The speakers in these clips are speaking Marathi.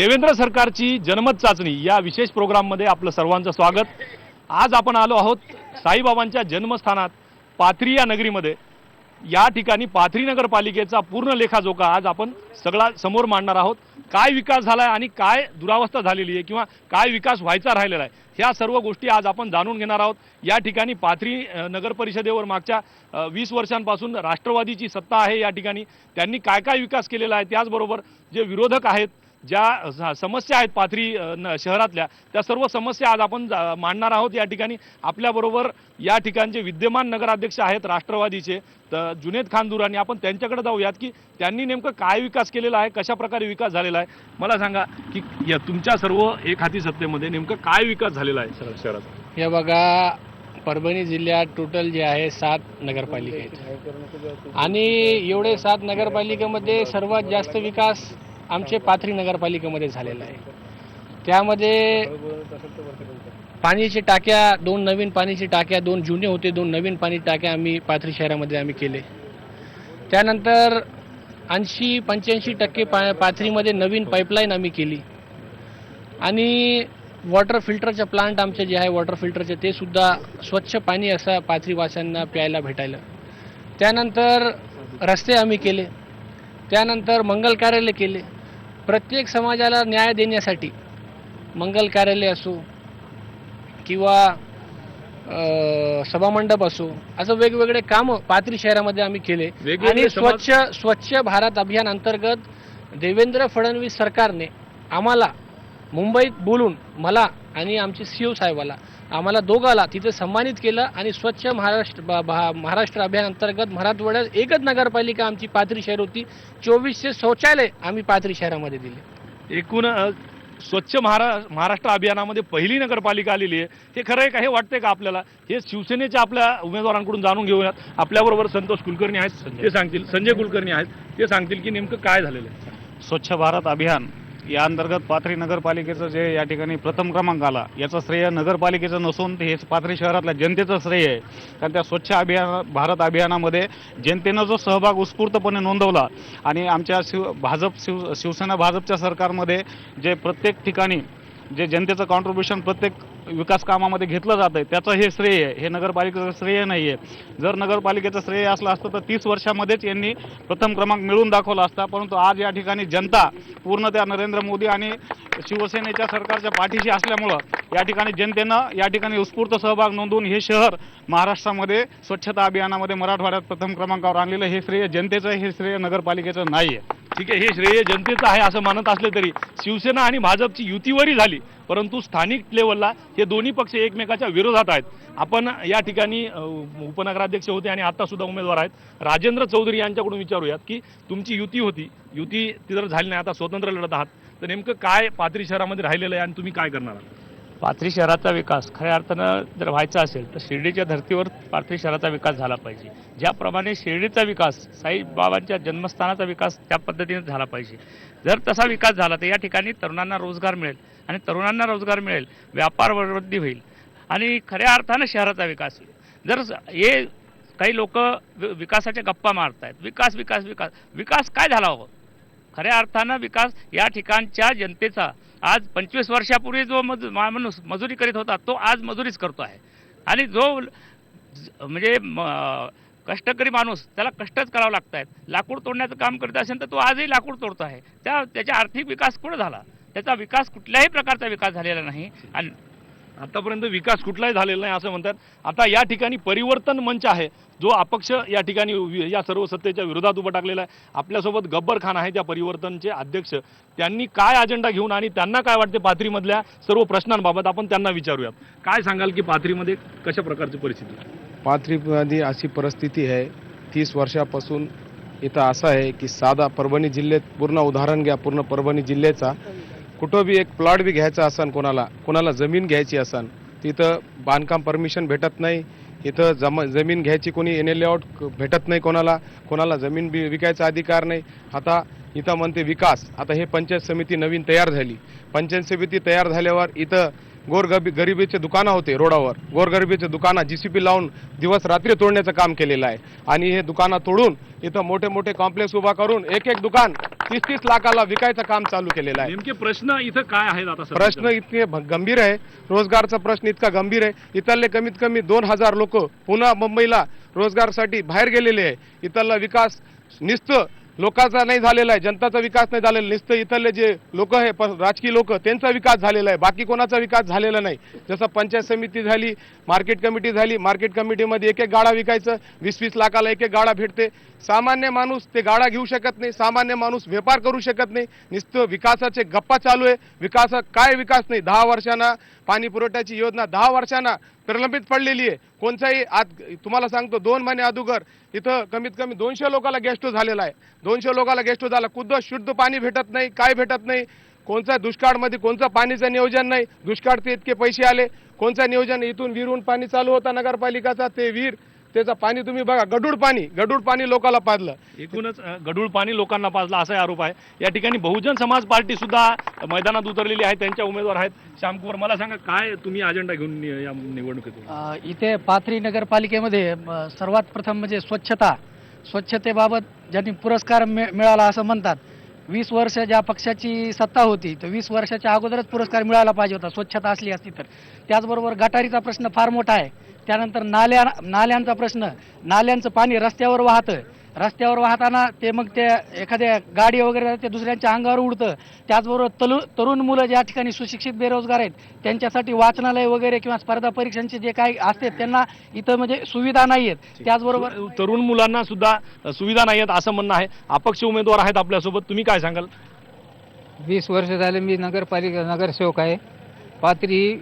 देवेंद्र सरकारची जनमत चाचणी या विशेष प्रोग्राममध्ये आपलं सर्वांचं स्वागत. आज आपण आलो आहोत साईबाबांच्या जन्मस्थानात पाथरी या नगरीमध्ये. या ठिकाणी पाथरी नगरपालिकेचा पूर्ण लेखाजोखा आज आपण सगळा समोर मांडणार आहोत. काय विकास झाला आहे आणि काय दुरावस्था झालेली आहे किंवा काय विकास व्हायचा राहिलेला आहे ह्या सर्व गोष्टी आज आपण जाणून घेणार आहोत. या ठिकाणी पाथरी नगर परिषदेवर मागच्या वीस वर्षांपासून राष्ट्रवादीची सत्ता आहे या ठिकाणी. त्यांनी काय काय विकास केलेला आहे त्याचबरोबर जे विरोधक आहेत ज्या समस्या आहेत पाथरी शहरातल्या त्या सर्व समस्या आज आपण जा- मांडणार आहोत. या ठिकाणी आपल्याबरोबर या ठिकाणचे विद्यमान नगराध्यक्ष आहेत राष्ट्रवादीचे तर जुनेद खान दुरानी आपण त्यांच्याकडे जाऊयात की त्यांनी नेमकं काय विकास केलेला आहे कशा प्रकारे विकास झालेला आहे. मला सांगा की या तुमच्या सर्व एक हाती सत्तेमध्ये नेमकं काय विकास झालेला आहे? सर शहरात. हे बघा परभणी जिल्ह्यात टोटल जे आहे सात नगरपालिका आहेत. आणि एवढे सात नगरपालिकेमध्ये सर्वात जास्त विकास आमचे पाथरी नगरपालिकेमध्ये झालेलं आहे. त्यामध्ये पाण्याची टाक्या दोन नवीन पाण्याची टाक्या दोन जुने होते दोन नवीन पाणी टाक्या आम्ही पाथरी शहरामध्ये आम्ही केले. त्यानंतर ऐंशी पंच्याऐंशी टक्के पा पाथरीमध्ये नवीन पाईपलाईन आम्ही केली. आणि वॉटर फिल्टरचे प्लांट आमचे जे आहे वॉटर फिल्टरचे ते सुद्धा स्वच्छ पाणी असं पाथरीवाशांना प्यायला भेटायला. त्यानंतर रस्ते आम्ही केले. त्यानंतर मंगल कार्यालय केले. प्रत्येक समाजाला न्याय देण्यासाठी मंगल कार्यालय असो किंवा सभामंडप असो असं वेगवेगळे कामं पाथरी शहरामध्ये आम्ही केले. आणि स्वच्छ स्वच्छ भारत अभियान अंतर्गत देवेंद्र फडणवीस सरकारने आम्हाला मुंबईत बोलून मला आणि आमचे सी ओ साहेबाला आम्हाला दोघाला तिथे सन्मानित केलं आणि स्वच्छ महाराष्ट्र महाराष्ट्र अभियान अंतर्गत मराठवाड्यात एकच नगरपालिका आमची पाथरी शहर होती. चोवीसशे शौचालय आम्ही पाथरी शहरामध्ये दिले. एकूण स्वच्छ महारा महाराष्ट्र अभियानामध्ये पहिली नगरपालिका आलेली आहे. हे खरं आहे का? हे वाटतंय का आपल्याला? हे शिवसेनेच्या आपल्या उमेदवारांकडून जाणून घेऊयात. आपल्याबरोबर संतोष कुलकर्णी आहेत. ते सांगतील. संजय कुलकर्णी आहेत. ते सांगतील की नेमकं काय झालेलं आहे. स्वच्छ भारत अभियान या अंतर्गत पाथरी नगरपालिकेचं जे या ठिकाणी प्रथम क्रमांक आला याचं श्रेय नगरपालिकेचं नसून ते हे पाथरी शहरातल्या जनतेचं श्रेय आहे. कारण त्या स्वच्छ अभियान भारत अभियानामध्ये जनतेनं जो सहभाग उत्स्फूर्तपणे नोंदवला आणि आमच्या शिव भाजप शिव शिवसेना भाजपच्या सरकारमध्ये जे प्रत्येक ठिकाणी जे जनतेचं कॉन्ट्रीब्युशन प्रत्येक विकास कामामध्ये घेतलं जातं आहे. त्याचं हे श्रेय आहे. हे नगरपालिकेचं श्रेय नाही आहे जर नगरपालिकेचं श्रेय असलं असतं तर तीस वर्षामध्येच यांनी प्रथम क्रमांक मिळवून दाखवला असता. परंतु आज या ठिकाणी जनता पूर्ण त्या नरेंद्र मोदी आणि शिवसेनेच्या सरकारच्या पाठीशी असल्यामुळं या ठिकाणी जनतेनं या ठिकाणी उत्स्फूर्त सहभाग नोंदवून हे शहर महाराष्ट्रामध्ये स्वच्छता अभियानामध्ये मराठवाड्यात प्रथम क्रमांकावर आणलेलं हे श्रेय जनतेचं हे श्रेय नगरपालिकेचं नाही आहे ठीक आहे हे श्रेय जनतेचं आहे असं मानत असले तरी शिवसेना आणि भाजपची युतीवरी झाली. परंतु स्थानिक लेवलला हे दोन्ही पक्ष एकमेकाच्या विरोधात आहेत. आपण या ठिकाणी उपनगराध्यक्ष होते आणि आता सुद्धा उमेदवार आहेत. राजेंद्र चौधरी यांच्याकडून विचारूयात की तुमची युती होती. युती ती जर झाली नाही आता स्वतंत्र लढत आहात. तर नेमकं काय पाथरी शहरामध्ये राहिलेलं आहे आणि तुम्ही काय करणार आहात? पाथरी शहराचा विकास खऱ्या अर्थानं जर व्हायचा असेल तर शिर्डीच्या धर्तीवर पाथरी शहराचा विकास झाला पाहिजे. ज्याप्रमाणे शिर्डीचा विकास साईबाबांच्या जन्मस्थानाचा विकास त्या पद्धतीने झाला पाहिजे. जर तसा विकास झाला तर या ठिकाणी तरुणांना रोजगार मिळेल. आणि तरुणांना रोजगार मिळेल व्यापार वृद्धी होईल. आणि खऱ्या अर्थानं शहराचा विकास होईल. जर हे काही लोक विकासाच्या गप्पा मारत आहेत विकास विकास विकास विकास काय झाला हो? खऱ्या अर्थानं विकास या ठिकाणच्या जनतेचा आज पंचवीस वर्षापूर्वी जो मज माणूस मजुरी करीत होता तो आज मजुरीच करतो आहे. आणि जो म्हणजे म- कष्टकरी माणूस त्याला कष्टच करावं लागत आहेत लाकूड तोडण्याचं काम करत असेल तर तो आजही लाकूड तोडतो आहे. त्या त्याचा आर्थिक विकास कुठं झाला? त्याचा विकास कुठल्याही प्रकारचा विकास झालेला नाही. आणि आतापर्यंत विकास कुठलाही झालेला नाही असं म्हणतात. आता या ठिकाणी परिवर्तन मंच आहे. जो अपक्ष या ठिकाणी या सर्व सत्तेच्या विरोधात उभं टाकलेला आहे. आपल्यासोबत गब्बर खान आहे त्या परिवर्तनचे अध्यक्ष. त्यांनी काय अजेंडा घेऊन आणि त्यांना काय वाटते पाथरीमधल्या सर्व प्रश्नांबाबत आपण त्यांना विचारूयात. काय सांगाल की पाथरीमध्ये कशा प्रकारची परिस्थिती? आहे? पाथरीमध्ये अशी परिस्थिती आहे. तीस वर्षापासून इथं असं आहे की साधा परभणी जिल्ह्यात पूर्ण उदाहरण घ्या पूर्ण परभणी जिल्ह्याचा. कुठं बी एक प्लॉट बी घ्यायचा असन कोणाला कोणाला जमीन घ्यायची असन तिथं बांधकाम परमिशन भेटत नाही. इथं जम जमीन घ्यायची कोणी एन एल आउट भेटत नाही कोणाला कोणाला जमीन बी विकायचा अधिकार नाही. आता इथं म्हणते विकास आता हे पंचायत समिती नवीन तयार झाली. पंचायत समिती तयार झाल्यावर इथं गोरगबी गरिबीचे दुकानं होते रोडावर. गोरगरिबीचे दुकानं जी सी पी लावून दिवस रात्री तोडण्याचं काम केलेलं आहे. आणि हे दुकानं तोडून इथं मोठे मोठे कॉम्प्लेक्स उभा करून एक एक दुकान तीस तीस लाखाला विकायचं काम चालू केलेलं आहे. नेमके प्रश्न इथं काय आहेत आता? प्रश्न इतके भ- गंभीर आहे. रोजगारचा प्रश्न इतका गंभीर आहे. इथले कमीत कमी दोन हजार लोक पुन्हा मुंबईला रोजगारसाठी बाहेर गेलेले आहे. इथला विकास निस्त लोकांचा नाही झालेला आहे. जनताचा विकास नाही झालेला. निस्त इथले जे लोक आहे प- राजकीय लोक त्यांचा विकास झालेला आहे. बाकी कोणाचा विकास झालेला नाही. जसं पंचायत समिती झाली मार्केट कमिटी झाली मार्केट कमिटीमध्ये एक एक गाडा विकायचं. वीस वीस लाखाला एक एक गाडा भेटते. सामान्य माणूस ते गाडा घेऊ शकत नाही सामान्य माणूस व्यापार करू शकत नाही नुसतं विकासाचे गप्पा चालू आहे. विकास काय विकास नाही? दहा वर्षांना पाणी पुरवठ्याची योजना दहा वर्षांना प्रलंबित पडलेली आहे. कोणताही आज तुम्हाला सांगतो दोन महिने अगोदर इथं कमीत कमी दोनशे लोकाला गेस्ट झालेला आहे. दोनशे लोकाला गेस्ट झाला. खुद्द शुद्ध पाणी भेटत नाही काय भेटत नाही? कोणत्या दुष्काळमध्ये कोणतं पाणीचं नियोजन नाही? दुष्काळचे इतके पैसे आले. कोणचं नियोजन इथून विहिरून पाणी चालू होता नगरपालिकाचा ते विहीर त्याचं पाणी तुम्ही बघा गडूळ पाणी गडूळ पाणी लोकांना पाजलं. एकूणच अ, गढूळ पाणी लोकांना पाजला असा आरोप आहे. या ठिकाणी बहुजन समाज पार्टी सुद्धा मैदानात उतरलेली आहे त्यांच्या उमेदवार आहेत. श्यामकुमार मला सांगा काय तुम्ही अजेंडा घेऊन या निवडणुकीतून? अ, इथे पाथरी नगरपालिकेमध्ये सर्वात प्रथम म्हणजे स्वच्छता. स्वच्छतेबाबत ज्यांनी पुरस्कार मिळ- मिळाला असं म्हणतात वीस वर्ष ज्या पक्षाची सत्ता होती तर वीस वर्षाच्या अगोदरच पुरस्कार मिळायला पाहिजे होता स्वच्छता असली असती तर. त्याचबरोबर गटारीचा प्रश्न फार मोठा आहे. त्यानंतर नाल्या नाल्यांचा प्रश्न नाल्यांचं पाणी रस्त्यावर वाहतं. रस्त्यावर वाहताना ते मग ते एखाद्या गाडी वगैरे ते दुसऱ्यांच्या अंगावर उडतं. त्याचबरोबर तलु तरुण मुलं ज्या ठिकाणी सुशिक्षित बेरोजगार आहेत त्यांच्यासाठी वाचनालय वगैरे किंवा स्पर्धा परीक्षांचे जे काही असते त्यांना इथं म्हणजे सुविधा नाही आहेत. त्याचबरोबर तरुण मुलांना सुद्धा सुविधा नाही आहेत असं म्हणणं आहे. अपक्ष उमेदवार आहेत आपल्यासोबत तुम्ही काय सांगाल? वीस वर्ष झाले मी नगरपालिका नगरसेवक आहे. पाथरी ही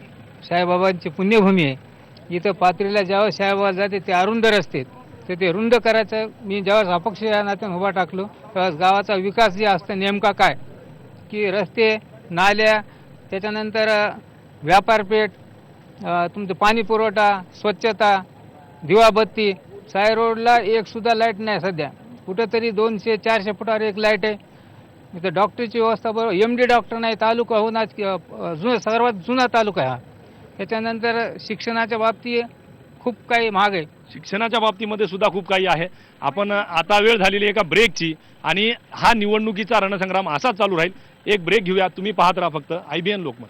साईबाबांची पुण्यभूमी आहे. इथं पाथरीला जेव्हा साईबाबा जाते ते अरुंद रस्ते आहेत. तर ते रुंद करायचं. मी जेव्हा अपक्ष या नात्यानं उभा टाकलो तेव्हा गावाचा विकास जे असतं नेमका काय? की रस्ते नाल्या त्याच्यानंतर व्यापारपेठ तुमचं पाणी पुरवठा स्वच्छता दिवाबत्ती. साय रोडला एक सुद्धा लाइट नाही सध्या. कुठंतरी दोनशे चारशे फुटावर एक लाइट आहे. इथं डॉक्टरची व्यवस्था बरोबर एम डी डॉक्टर नाही तालुका होऊन आज जुना सर्वात जुना तालुका आहे हा. त्याच्यानंतर शिक्षणाच्या बाबतीत खूप काही महाग आहे. शिक्षणाच्या बाबतीमध्ये सुद्धा खूप काही आहे. आपण आता वेळ झालेली एका ब्रेकची आणि हा निवडणुकीचा रणसंग्राम असाच चालू राहील. एक ब्रेक घेऊया. तुम्ही पाहत राहा फक्त I B N Lokmat.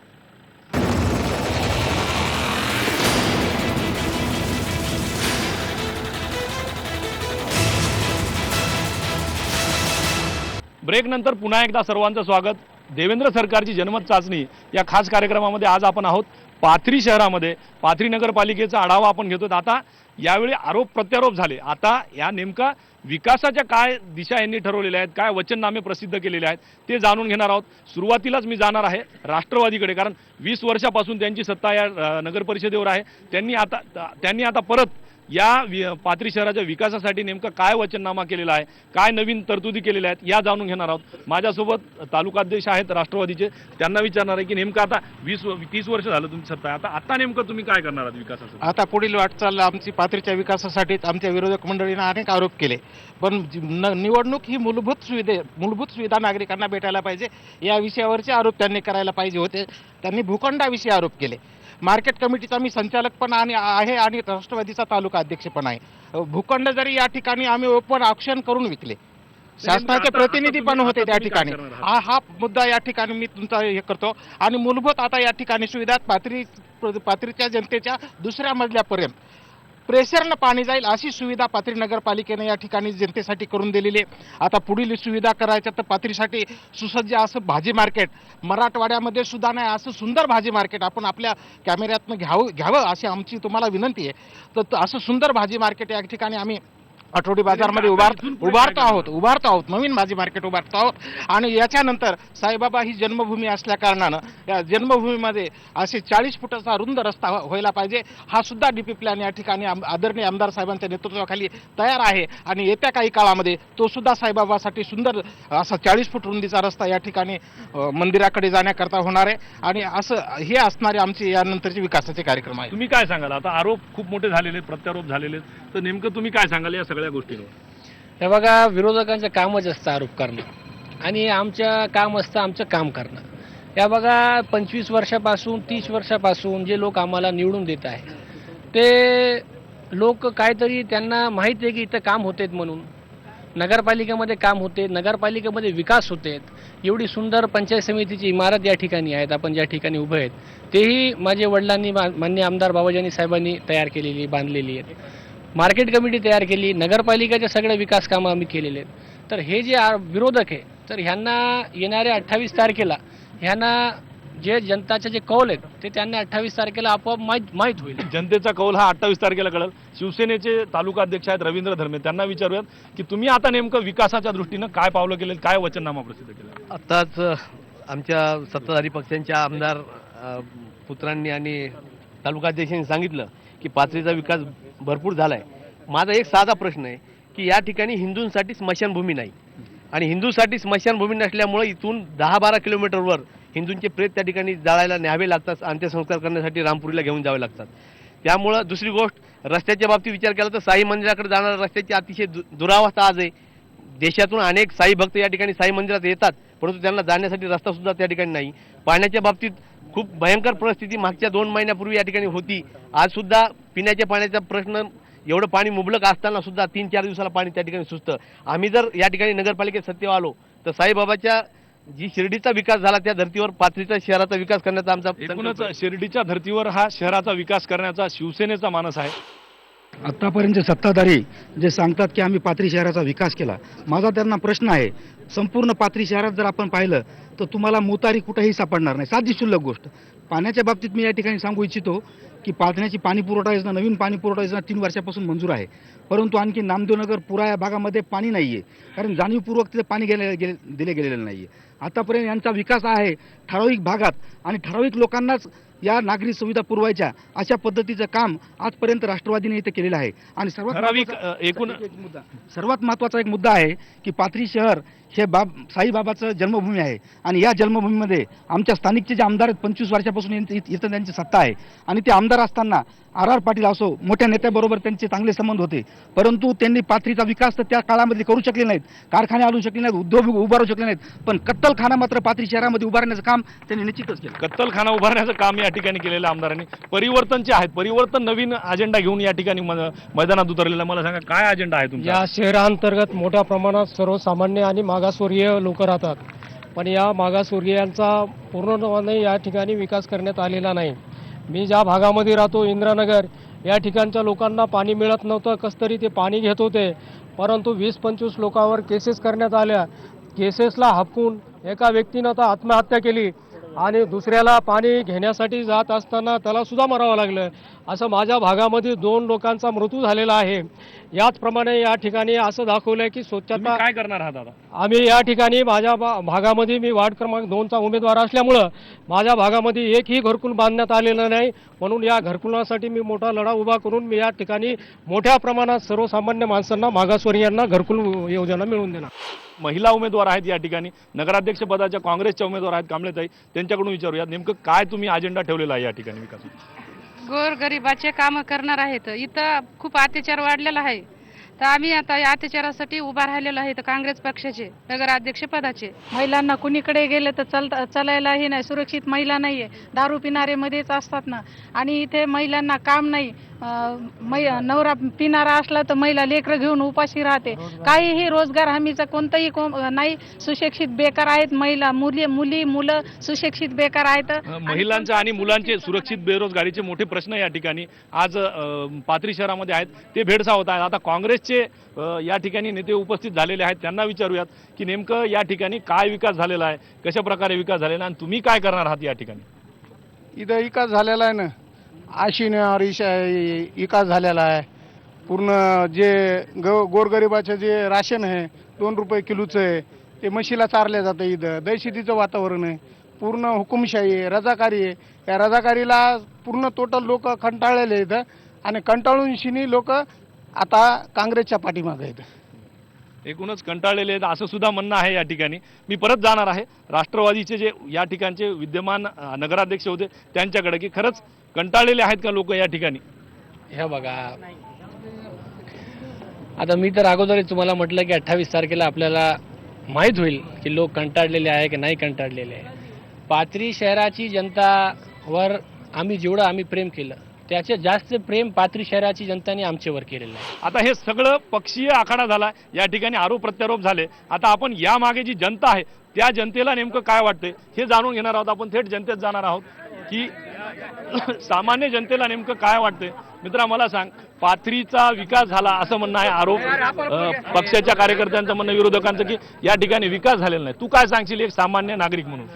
Break नंतर पुन्हा एकदा सर्वांचं स्वागत. देवेंद्र सरकारची जनमत चाचणी या खास कार्यक्रमामध्ये आज आपण आहोत. पाथरी शहरामध्ये पाथरी नगरपालिकेचा आढावा आपण घेतो आता यावेळी आरोप प्रत्यारोप झाले. आता या नेमका विकासाच्या काय दिशा यांनी ठरवलेल्या आहेत काय वचननामे प्रसिद्ध केलेले आहेत ते जाणून घेणार आहोत. सुरुवातीलाच मी जाणार आहे राष्ट्रवादीकडे कारण वीस वर्षापासून त्यांची सत्ता या नगरपरिषदेवर आहे. त्यांनी आता त्यांनी आता परत या वि- पाथरी शहराच्या विकासासाठी नेमकं काय वचननामा केलेला आहे? काय नवीन तरतुदी केलेल्या आहेत? या जाणून घेणार आहोत. माझ्यासोबत तालुकाध्यक्ष आहेत राष्ट्रवादीचे. त्यांना विचारणार आहे की नेमकं आता वीस तीस वर्ष झालं तुमची सत्ता. आता आता नेमकं तुम्ही काय करणार आहात विकासासाठी? आता पुढील वाटचाल आमची पाथरीच्या विकासासाठीच आमच्या विरोधक मंडळीनं अनेक आरोप केले. पण न- निवडणूक ही मूलभूत सुविधे मूलभूत सुविधा नागरिकांना भेटायला पाहिजे. या विषयावरचे आरोप त्यांनी करायला पाहिजे होते. त्यांनी भूखंडाविषयी आरोप केले. मार्केट कमिटीचा मी संचालक पण आणि आहे आणि राष्ट्रवादीचा तालुका अध्यक्ष पण आहे. भूखंड जरी या ठिकाणी आम्ही ओपन ऑप्शन करून विकले शासनाचे प्रतिनिधी पण होते त्या ठिकाणी? हा हा मुद्दा या ठिकाणी मी तुमचा हे करतो. आणि मूलभूत आता या ठिकाणी सुविधा पात्री पात्रीच्या जनतेच्या दुसऱ्या मजल्यापर्यंत. प्रेशरनं पाणी जाईल अशी सुविधा पाथरी नगरपालिकेने या ठिकाणी जनतेसाठी करून दिलेली आहे. आता पुढील सुविधा करायच्या तर पाथरीसाठी सुसज्ज असं भाजी मार्केट मराठवाड्यामध्ये सुद्धा नाही असं सुंदर भाजी मार्केट आपण आपल्या कॅमेऱ्यातनं घ्यावं घ्यावं अशी आमची तुम्हाला विनंती आहे. तर त- असं सुंदर भाजी मार्केट या ठिकाणी आम्ही आठवडी बाजारमध्ये उभार उभारत उभारतो आहोत उभारतो आहोत नवीन भाजी मार्केट उभारतो आहोत. आणि याच्यानंतर साईबाबा ही जन्मभूमी असल्या कारणानं या जन्मभूमीमध्ये असे चाळीस फुटाचा रुंद रस्ता व्हायला पाहिजे. हा सुद्धा डीपी प्लॅन या ठिकाणी आदरणीय आमदार साहेबांच्या नेतृत्वाखाली तयार आहे. आणि येत्या काही काळामध्ये तो सुद्धा साईबाबासाठी सुंदर असा चाळीस फूट रुंदीचा रस्ता या ठिकाणी मंदिराकडे जाण्याकरता होणार आहे. आणि असं हे असणारे आमचे यानंतरचे विकासाचे कार्यक्रम आहे तुम्ही काय सांगाल? आता आरोप खूप मोठे झालेले प्रत्यारोप झालेले आहेत. तर नेमकं तुम्ही काय सांगाल या सगळ्या गोष्टींवर. हे बघा विरोधकांचं कामच असतं आरोप करणं. आणि आमचं काम असतं आमचं काम करणं. या बघा पंचवीस वर्षापासून तीस वर्षापासून जे लोक आम्हाला निवडून देत आहे ते लोक काहीतरी त्यांना माहीत आहे की इथं काम होतेत म्हणून. नगरपालिकेमध्ये काम होते नगरपालिकेमध्ये विकास होते एवढी सुंदर पंचायत समितीची इमारत या ठिकाणी आहेत आपण ज्या ठिकाणी उभे आहेत. तेही माझ्या वडिलांनी मान्य आमदार बाबाजानी साहेबांनी तयार केलेली बांधलेली आहेत. मार्केट कमिटी तयार केली नगरपालिकेचे सगळे विकास कामं आम्ही केलेले आहेत. तर हे जे आ- विरोधक आहे तर ह्यांना येणाऱ्या अठ्ठावीस तारखेला ह्यांना जे जनताचे जे कौल आहेत ते त्यांना अठ्ठावीस तारखेला आपोआप माहीत माहीत होईल. जनतेचा कौल हा अठ्ठावीस तारखेला कळेल. शिवसेनेचे तालुका अध्यक्ष आहेत रवींद्र धर्मे त्यांना विचारूयात की तुम्ही आता नेमकं विकासाच्या दृष्टीनं काय पावलं केलं काय वचननामा प्रसिद्ध केलं आत्ताच आमच्या सत्ताधारी पक्षांच्या आमदार पुत्रांनी आणि तालुकाध्यक्षांनी सांगितलं की पाथरीचा विकास भरपूर झाला आहे माझा एक साधा प्रश्न आहे की या ठिकाणी हिंदूंसाठी स्मशानभूमी नाही. आणि हिंदूसाठी स्मशानभूमी नसल्यामुळे इथून दहा बारा किलोमीटरवर हिंदूंचे प्रेत त्या ठिकाणी जाळायला न्यावे लागतात अंत्यसंस्कार करण्यासाठी रामपुरीला घेऊन जावे लागतात. त्यामुळं दुसरी गोष्ट रस्त्याच्या बाबतीत विचार केला तर साई मंदिराकडे जाणाऱ्या रस्त्याची अतिशय दु दुरावस्था आज आहे. देशातून अनेक साई भक्त या ठिकाणी साई मंदिरात येतात परंतु त्यांना जाण्यासाठी रस्ता सुद्धा त्या ठिकाणी नाही. पाण्याच्या बाबतीत खूप भयंकर परिस्थिती मागच्या दोन महिन्यापूर्वी या ठिकाणी होती. आज सुद्धा पिण्याच्या पाण्याचा प्रश्न एवढं पाणी मुबलक असताना सुद्धा तीन चार दिवसाला पाणी त्या ठिकाणी सुचतं. आम्ही जर या ठिकाणी नगरपालिकेत सत्तेवर आलो तर साईबाबाच्या जी शिर्डीचा विकास झाला त्या धर्तीवर पाथरीचा शहराचा विकास करण्याचा आमचा एकूणच. शिर्डीच्या धर्तीवर हा शहराचा विकास करण्याचा शिवसेनेचा मानस आहे. आत्तापर्यंत सत्ताधारी जे सांगतात की आम्ही पाथरी शहराचा विकास केला माझा त्यांना प्रश्न आहे संपूर्ण पाथरी शहरात जर आपण पाहिलं तर तुम्हाला मोतारी कुठेही सापडणार नाही. साधी शुल्लक गोष्ट. पाण्याच्या बाबतीत मी या ठिकाणी सांगू इच्छितो की पाण्याची पाणी पुरवठा योजना नवीन पाणी पुरवठा योजना तीन वर्षापासून मंजूर आहे. परंतु आणखी नामदेवनगर पुरा या भागामध्ये पाणी नाही आहे कारण जाणीवपूर्वक तिथे पाणी गेले गेले दिले गेलेलं नाही आहे आतापर्यंत यांचा विकास आहे ठराविक भागात आणि ठराविक लोकांनाच या नागरी सुविधा पुरवायच्या अशा पद्धतीचं काम आजपर्यंत राष्ट्रवादीने इथे केलेलं आहे. आणि सर्वात एकूण एक मुद्दा. सर्वात महत्त्वाचा एक मुद्दा आहे की पाथरी शहर हे बाब साईबाबाचं जन्मभूमी आहे. आणि या जन्मभूमीमध्ये आमच्या स्थानिकचे जे आमदार आहेत पंचवीस वर्षापासून इथं त्यांची सत्ता आहे. आणि ते आमदार असताना आर आर पाटील असो मोठ्या नेत्याबरोबर त्यांचे चांगले संबंध होते. परंतु त्यांनी पाथरीचा विकास तर त्या काळामध्ये करू शकले नाहीत. कारखाने आणू शकले नाहीत उद्योग उभारू शकले नाहीत. पण कत्तलखाना मात्र पाथरी शहरामध्ये उभारण्याचं काम त्यांनी निश्चितच केलं. कत्तलखाना उभारण्याचं काम या ठिकाणी केलेलं आमदारांनी. परिवर्तनचे आहेत परिवर्तन नवीन अजेंडा घेऊन या ठिकाणी म- मैदानात उतरलेला. मला सांगा काय अजेंडा आहे तुमचा? या शहरांतर्गत मोठ्या प्रमाणात सर्वसामान्य आणि मागासवर्गीय लोक राहतात. पण या मागासवर्गीयांचा पूर्णपणे या ठिकाणी विकास करण्यात आलेला नाही. मी ज्या भागामध्ये राहतो इंद्रानगर या ठिकाणच्या लोकांना पाणी मिळत नव्हतं कसतरी ते पाणी घेत होते. परंतु वीस पंचवीस लोकांवर केसेस करण्यात आल्या. केसेसला हपकून एका व्यक्तीनं तर आत्महत्या केली आणि दुसऱ्याला पाणी घेण्यासाठी जात असताना त्याला सुद्धा मरावं लागलं. असं माझ्या भागामध्ये दोन लोकांचा मृत्यू झालेला आहे. याचप्रमाणे या ठिकाणी असं दाखवलं की तुम्ही स्वच्छता काय करणार आहात आता आम्ही या ठिकाणी माझ्या भागामध्ये मी वार्ड क्रमांक दोनचा उमेदवार असल्यामुळं माझ्या भागामध्ये एकही घरकुल बांधण्यात आलेलं नाही. म्हणून या घरकुलासाठी मी मोठा लढा उभा करून मी या ठिकाणी मोठ्या प्रमाणात सर्वसामान्य माणसांना मागासवर्गीयांना घरकुल योजना मिळवून देणार. महिला उमेदवार आहेत या ठिकाणी. नगराध्यक्ष पदाच्या काँग्रेसच्या उमेदवार आहेत कांबळेताई. त्यांच्याकडून विचारूया नेमकं काय तुम्ही अजेंडा ठेवलेला आहे या ठिकाणी विकास गोरगरिबाचे कामं करणार आहेत. इथं खूप अत्याचार वाढलेला आहे. तर आम्ही आता या अत्याचारासाठी उभा राहिलेलो आहे. तर काँग्रेस पक्षाचे नगराध्यक्ष पदाचे. महिलांना कुणीकडे गेले तर चलता चालायलाही नाही. सुरक्षित महिला नाही आहे दारू पिणारेमध्येच असतात ना. आणि इथे महिलांना काम नाही. मै नवरा पिणारा असला तर महिला लेकरं घेऊन उपाशी राहते. काहीही रोजगार हमीचा कोणताही को नाही सुशिक्षित बेकार आहेत महिला मुली मुली मुलं सुशिक्षित बेकार आहेत. महिलांचे आणि मुलांचे सुरक्षित बेरोजगारीचे मोठे प्रश्न या ठिकाणी आज पाथरी शहरामध्ये आहेत. ते भेडसावत आहेत. आता काँग्रेसचे या ठिकाणी नेते उपस्थित झालेले आहेत. त्यांना विचारूयात की नेमकं या ठिकाणी काय विकास झालेला आहे कशा प्रकारे विकास झालेला आहे आणि तुम्ही काय करणार आहात या ठिकाणी? इथं विकास झालेला आहे ना. आशीन इशा विकास झालेला आहे. पूर्ण जे ग गोरगरिबाचं जे राशन आहे दोन रुपये किलोचं आहे ते म्हशीला चारल्या जातं इथं. दहशतीचं वातावरण आहे. पूर्ण हुकुमशाही आहे रजाकारी आहे. या रजाकारीला पूर्ण टोटल लोक कंटाळलेले आहेत. इथं आणि कंटाळून शिनी लोक आता काँग्रेसच्या पाठीमागं आहेत. एकूणच कंटाळलेले आहेत असं सुद्धा म्हणणं आहे या ठिकाणी. मी परत जाणार आहे. राष्ट्रवादीचे जे या ठिकाणचे विद्यमान नगराध्यक्ष होते त्यांच्याकडे की खरंच कंटाळलेले आहेत का लोक या ठिकाणी? हे बघा. आता मी तर अगोदरच तुम्हाला म्हटलं की अठ्ठावीस तारखेला आपल्याला माहीत होईल की लोक कंटाळलेले आहे की नाही कंटाळलेले आहे. पाथरी शहराची जनतावर आम्ही जेवढं आम्ही प्रेम केलं त्याचे जास्त प्रेम पाथरी शहराची जनताने आमच्यावर केलेलं आहे. आता हे सगळं पक्षीय आखाडा झाला या ठिकाणी आरोप प्रत्यारोप झाले. आता आपण यामागे जी जनता आहे त्या जनतेला नेमकं काय वाटते हे जाणून घेणार आहोत. आपण थेट जनतेत जाणार आहोत की सामान्य जनतेला नेमकं काय वाटते मित्रा मला सांग पाथरीचा विकास झाला असं म्हणणं आहे आरोप पक्षाच्या कार्यकर्त्यांचं म्हणणं विरोधकांचं की या ठिकाणी विकास झालेला नाही. तू काय सांगशील एक सामान्य नागरिक म्हणून?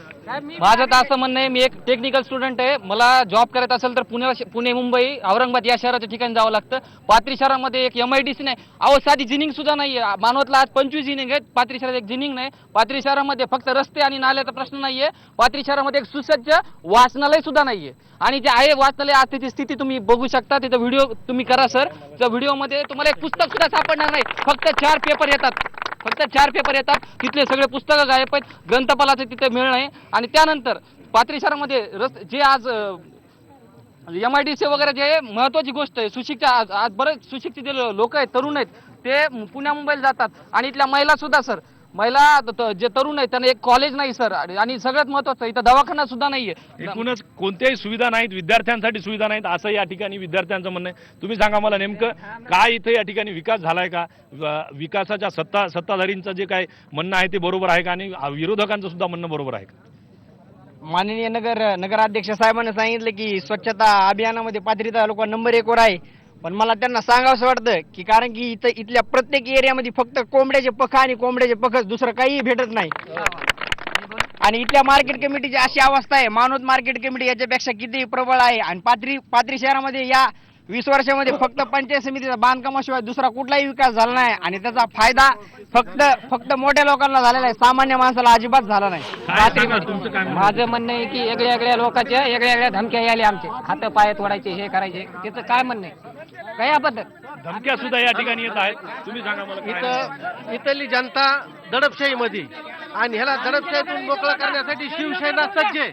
माझं तर असं म्हणणं आहे मी एक टेक्निकल स्टुडंट आहे. मला जॉब करायचा असेल तर पुणे पुणे मुंबई औरंगाबाद या शहराच्या ठिकाणी जावं लागतं. पाथरी शहरामध्ये एक एम आय डी सी नाही. अहो साधी जिनिंग सुद्धा नाही आहे मानवतला आज पंचवीस जिनिंग आहेत. पाथरी शहरात एक जिनिंग नाही. पाथरी शहरामध्ये फक्त रस्ते आणि नाल्याचा प्रश्न नाहीये. पाथरी शहरामध्ये एक सुसज्ज वाचनालय सुद्धा नाहीये. आणि जे आहे वाचनालय आज त्याची स्थिती तुम्ही बघू शकता. तिथं व्हिडिओ तुम्ही करा सर त्या व्हिडिओमध्ये तुम्हाला एक पुस्तक सुद्धा सापडणार नाही. फक्त चार पेपर येतात. फक्त चार पेपर येतात. तिथले सगळे पुस्तकं गायब आहेत. ग्रंथपालाचं तिथे मिळणं आहे. आणि त्यानंतर पाथरी शहरामध्ये जे आज एम आय डी सी वगैरे जे महत्वाची गोष्ट आहे सुशिक्षित आज आज बरेच सुशिक्षित लोक आहेत तरुण आहेत ते पुण्या मुंबईला जातात. आणि इथल्या महिला सुद्धा सर महिला जे तरुण आहेत त्यांना एक कॉलेज नाही सर आणि सगळ्यात महत्वाचं इथं दवाखाना सुद्धा नाहीये. एकूणच कोणत्याही सुविधा नाहीत विद्यार्थ्यांसाठी सुविधा नाहीत असं या ठिकाणी विद्यार्थ्यांचं म्हणणं आहे. तुम्ही सांगा मला नेमकं काय इथे या ठिकाणी विकास झालाय का? व- विकासाच्या सत्ता सत्ताधारींचं जे काय म्हणणं आहे ते बरोबर आहे का? आणि विरोधकांचं सुद्धा म्हणणं बरोबर आहे का? माननीय नगर नगराध्यक्ष साहेबांनी सांगितलं की स्वच्छता अभियानामध्ये पाथरी तालुका नंबर एक वर आहे. पण मला त्यांना सांगावंसं वाटतं की कारण की इथं इथल्या प्रत्येक एरियामध्ये फक्त कोंबड्याचे पख आणि कोंबड्याचे पखच दुसरं काहीही भेटत नाही. आणि इथल्या मार्केट कमिटीची अशी अवस्था आहे. मानवत मार्केट कमिटी याच्यापेक्षा किती प्रबळ आहे आणि पाथरी पाथरी शहरामध्ये या वीस वर्षामध्ये फक्त पंचायत समितीचा बांधकामाशिवाय दुसरा कुठलाही विकास झाला नाही आणि त्याचा फायदा फक्त फक्त मोठ्या लोकांना झालेला आहे. सामान्य माणसाला अजिबात झाला नाही. माझं म्हणणं आहे की वेगळ्या वेगळ्या लोकांच्या वेगळ्या वेगळ्या धमक्या यायला आमचे. हात पाय तोडायचे हे करायचे. त्याचं काय म्हणणं आहे? काय याबद्दल? धमक्या सुद्धा या ठिकाणी येत आहेत. तुम्ही सांगा मला काय इथं इथली जनता दडपशाहीमध्ये आणि ह्याला दडपशाहीतून मोकळं करण्यासाठी शिवसेना सज्ज आहे.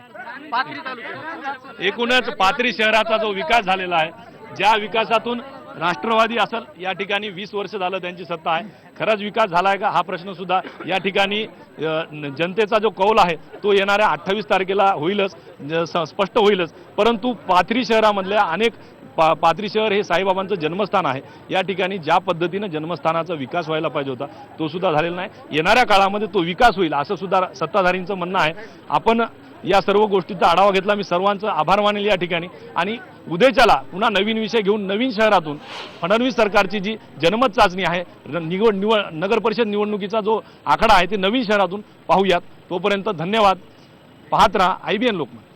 पाथरी तालुक्यात. एकूणच पाथरी शहराचा जो विकास झालेला आहे ज्या विकासातून राष्ट्रवादी असेल या ठिकाणी वीस वर्ष झालं त्यांची सत्ता आहे. खरंच विकास झालाय का? हा प्रश्न सुद्धा या ठिकाणी जनतेचा जो कौल आहे तो येणाऱ्या अठ्ठावीस तारखेला होईलच स्पष्ट होईलच. परंतु पाथरी शहरामधल्या अनेक पा पाथरी शहर हे साईबाबांचं जन्मस्थान आहे. या ठिकाणी ज्या पद्धतीनं जन्मस्थानाचा विकास व्हायला पाहिजे होता तो सुद्धा झालेला नाही. येणाऱ्या काळामध्ये तो विकास होईल असं सुद्धा सत्ताधारींचं म्हणणं आहे. आपण या सर्व गोष्टीचा आढावा घेतला. मी सर्वांचं आभार मानेल या ठिकाणी. आणि उद्याच्याला पुन्हा नवीन विषय घेऊन नवीन शहरातून फडणवीस सरकारची जी जनमत चाचणी आहे निवड निवड नगर परिषद निवडणुकीचा जो आकडा आहे ते नवीन शहरातून पाहूयात. तोपर्यंत धन्यवाद. पाहत राहा आय बी एन लोकमत.